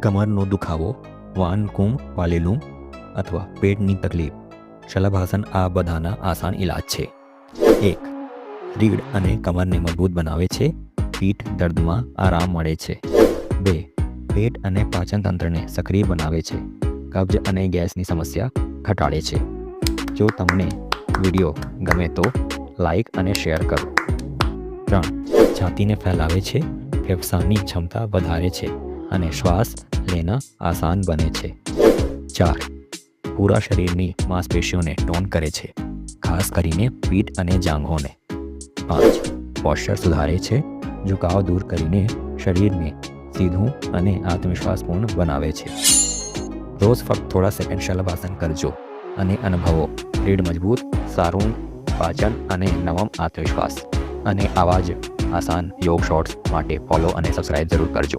કમરનો દુખાવો વાનકુંભ પાલેલું અથવા પેટની તકલીફ. શલભાસન આ બધાના આસાન ઇલાજ છે. એક, રીઢ અને કમરને મજબૂત બનાવે છે. પીઠ દર્દમાં આરામ મળે છે. બે, પેટ અને પાચન તંત્રને સક્રિય બનાવે છે. કબજ અને ગેસની સમસ્યા ઘટાડે છે. જો તમને વીડિયો ગમે તો લાઈક અને શેર કરો. ત્રણ છાતીને ફેલાવે છે. ફેફસાની ક્ષમતા વધારે છે. અને શ્વાસ લેના આસાન બને છે. ચાર, પૂરા શરીરની માંસપેશીઓને ટોન કરે છે, ખાસ કરીને પીઠ અને જાંઘોને. પાંચ, પોસ્ચર સુધારે છે, ઝુકાવ દૂર કરીને શરીરને સીધું અને આત્મવિશ્વાસપૂર્ણ બનાવે છે. રોજ ફક્ત થોડા સેકન્ડ શલભાસન કરજો અને અનુભવો. રીઢ મજબૂત, સારું પાચન અને નવમ આત્મવિશ્વાસ. અને આવા જ આસાન યોગ શોર્ટ્સ માટે ફોલો અને સબસ્ક્રાઇબ જરૂર કરજો.